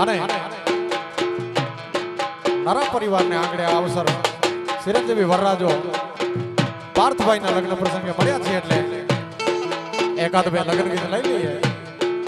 અને નરા પરિવારને આંગણે અવસર સિરંજીવી વરરાજો પાર્થભાઈના લગ્ન પ્રસંગે મળ્યા છે એટલે એકાદ બે લગ્ન ગીત લઈ લઈએ.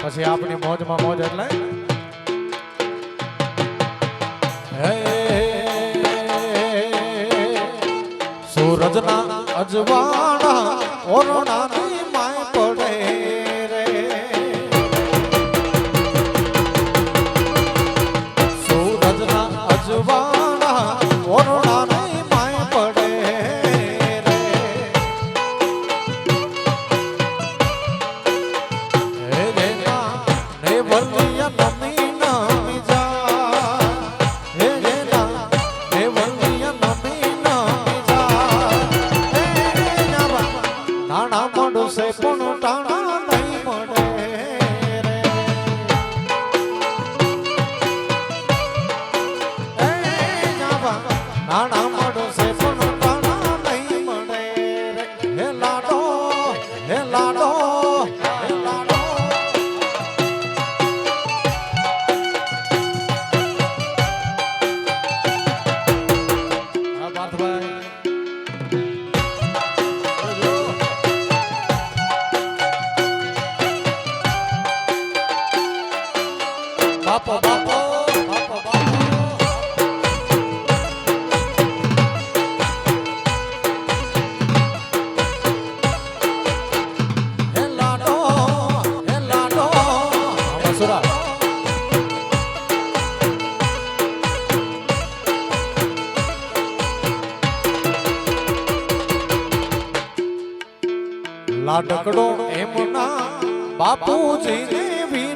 પછી આપની મોજમાં મોજ એટલે સૂરજના અજવાણા ઓરણા બાપો બાપો બાપો બાપો. લાડકડો એમના બાપુજીને વી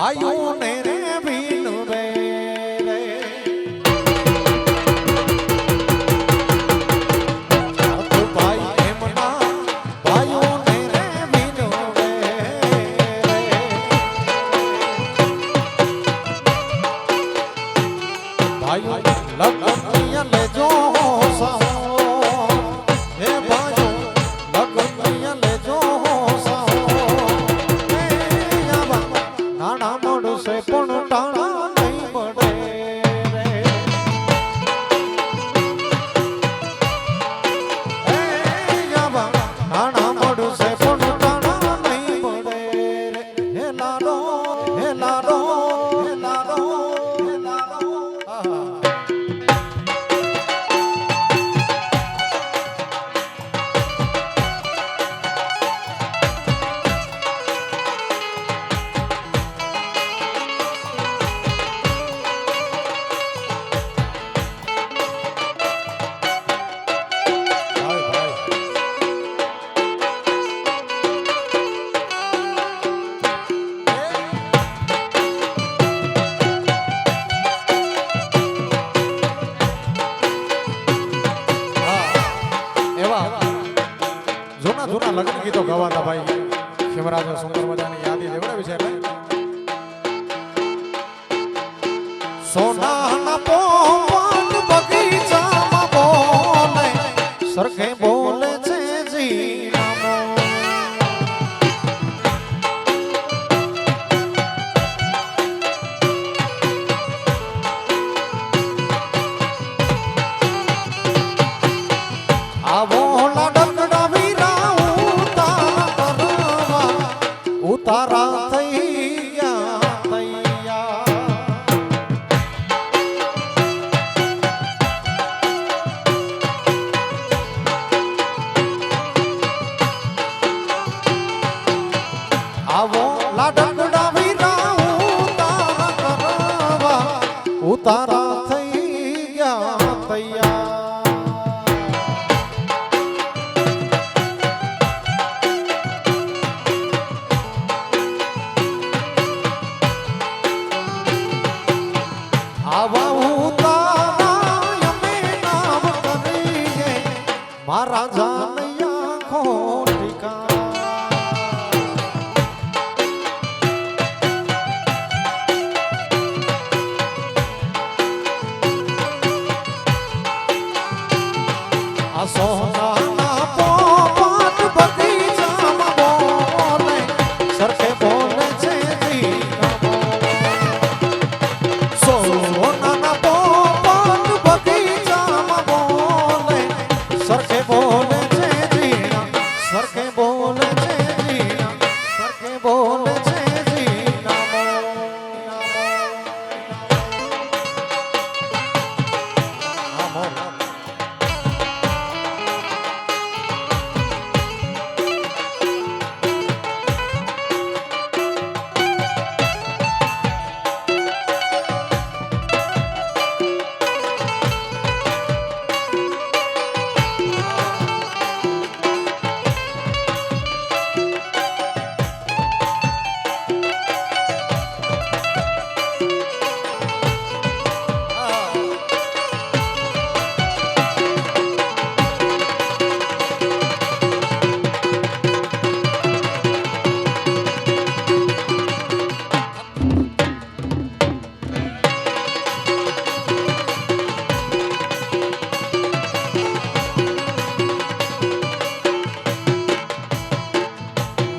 哎呦！સોના ના પોન બગીચામાં બોને. સરખે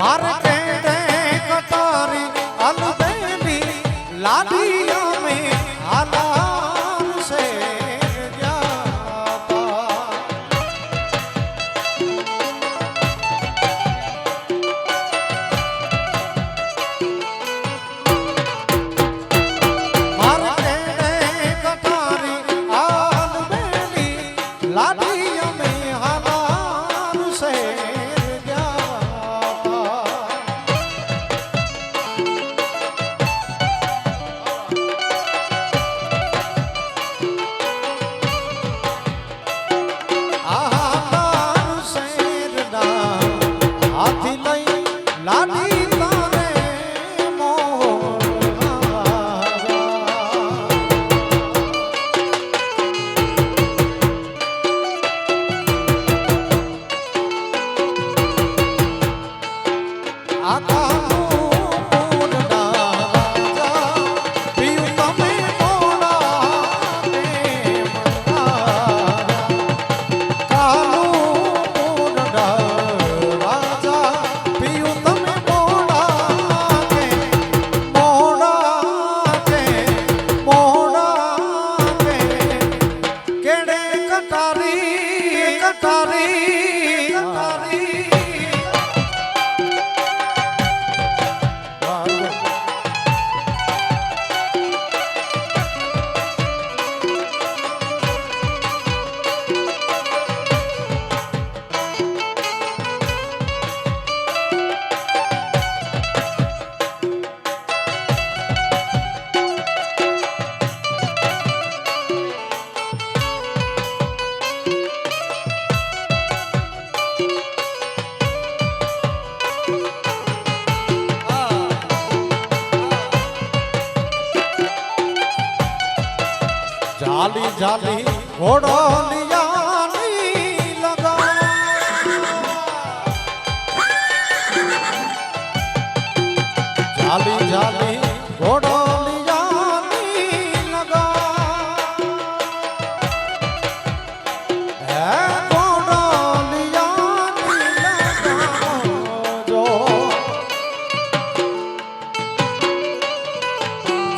ಮಾರಕ આખા જાલી જાલી ઘોડો જાલી જાલી ઘોડો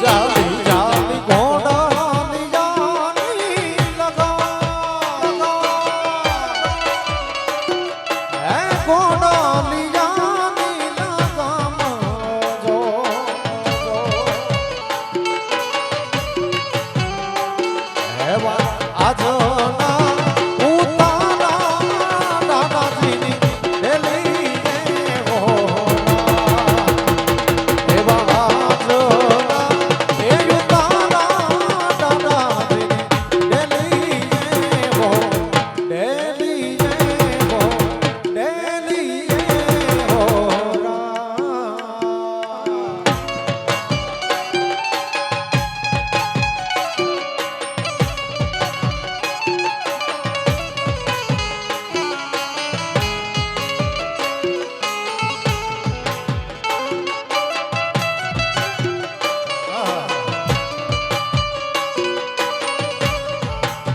जाओ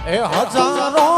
એ હજારો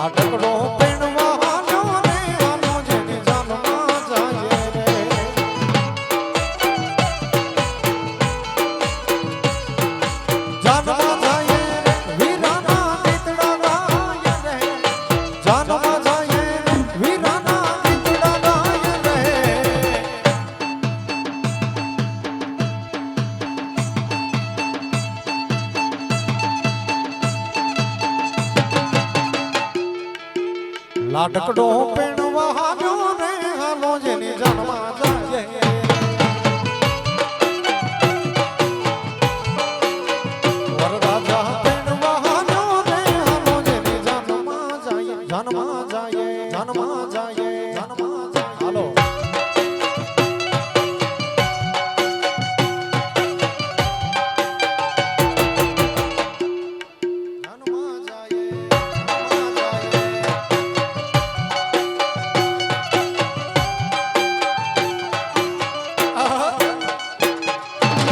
નાટકનો લાડકડો પીણવા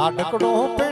લાડકડો પીણવાનો